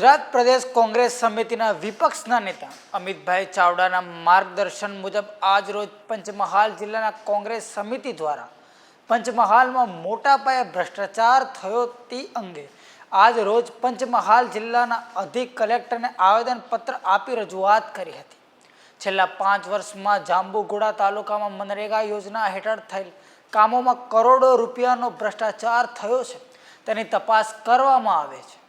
ગુજરાત પ્રદેશ કોંગ્રેસ સમિતિના વિપક્ષના નેતા અમિતભાઈ ચાવડાના માર્ગદર્શન મુજબ આજરોજ પંચમહાલ જિલ્લાના કોંગ્રેસ સમિતિ દ્વારા પંચમહાલમાં મોટા પાયે ભ્રષ્ટાચાર થયો તે અંગે આજ રોજ પંચમહાલ જિલ્લાના અધિક કલેક્ટરને આવેદનપત્ર આપી રજૂઆત કરી હતી. છેલ્લા પાંચ વર્ષમાં જાંબુઘોડા તાલુકામાં મનરેગા યોજના હેઠળ થયેલ કામોમાં કરોડો રૂપિયાનો ભ્રષ્ટાચાર થયો છે. તેની તપાસ કરવામાં આવે છે.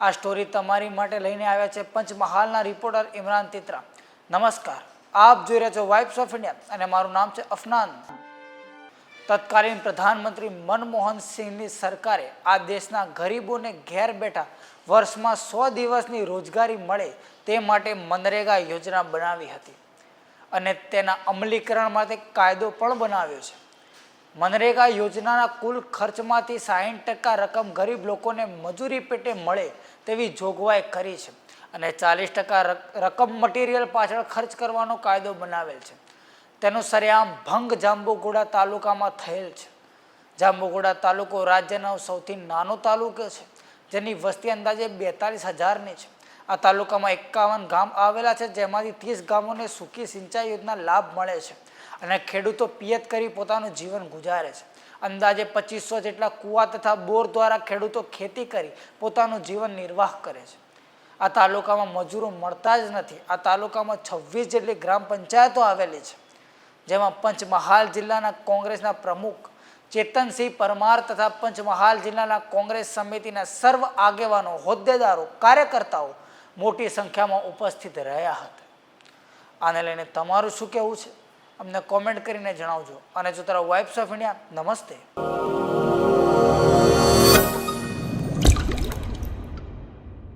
આ સ્ટોરી તમારી માટે લઈને આવ્યા છે પંચમહાલના રિપોર્ટર ઇમરાન તિત્રા. નમસ્કાર. આપ જોઈ રહ્યા છો વાઇબ્સ ઓફ ઇન્ડિયા અને મારું નામ છે અફનાન. તત્કાલીન પ્રધાનમંત્રી મનમોહન સિંહની સરકારે આ દેશના ગરીબોને ઘેર બેઠા વર્ષમાં સો દિવસની રોજગારી મળે તે માટે મનરેગા યોજના બનાવી હતી. અને તેના અમલીકરણ માટે કાયદો પણ બનાવ્યો છે. મનરેગા યોજનાના કુલ ખર્ચમાંથી સાહીઠ ટકા રકમ ગરીબ લોકોને મજૂરી પેટે મળે તેવી જોગવાઈ કરી છે અને ચાલીસ ટકા રકમ મટીરિયલ પાછળ ખર્ચ કરવાનો કાયદો બનાવેલ છે. તેનો સરેઆમ ભંગ જાંબુઘોડા તાલુકામાં થયેલ છે. જાંબુઘોડા તાલુકો રાજ્યનો સૌથી નાનો તાલુકો છે, જેની વસ્તી અંદાજે બેતાલીસ હજારની છે. આ તાલુકામાં એકાવન ગામ આવેલા છે, જેમાંથી ત્રીસ ગામોને સૂકી સિંચાઈ યોજના લાભ મળે છે. અને ખેડૂતો પિયત કરી પોતાનું જીવન ગુજારે છે. અંદાજે પચીસો જેટલા કૂવા તથા બોર દ્વારા ખેડૂતો ખેતી કરી પોતાનું જીવન નિર્વાહ કરે છે. આ તાલુકામાં મજૂરો મળતા જ નથી. આ તાલુકામાં છવ્વીસ જેટલી ગ્રામ પંચાયતો આવેલી છે. જેમાં પંચમહાલ જિલ્લાના કોંગ્રેસના પ્રમુખ ચેતનસિંહ પરમાર તથા પંચમહાલ જિલ્લાના કોંગ્રેસ સમિતિના સર્વ આગેવાનો, હોદ્દેદારો, કાર્યકર્તાઓ મોટી સંખ્યામાં ઉપસ્થિત રહ્યા હતા. આને લઈને તમારું શું કહેવું છે? અમને કોમેન્ટ કરીને જણાવજો. અને જો તારા વાઇબ્સ ઓફ ઇન્ડિયા નમસ્તે.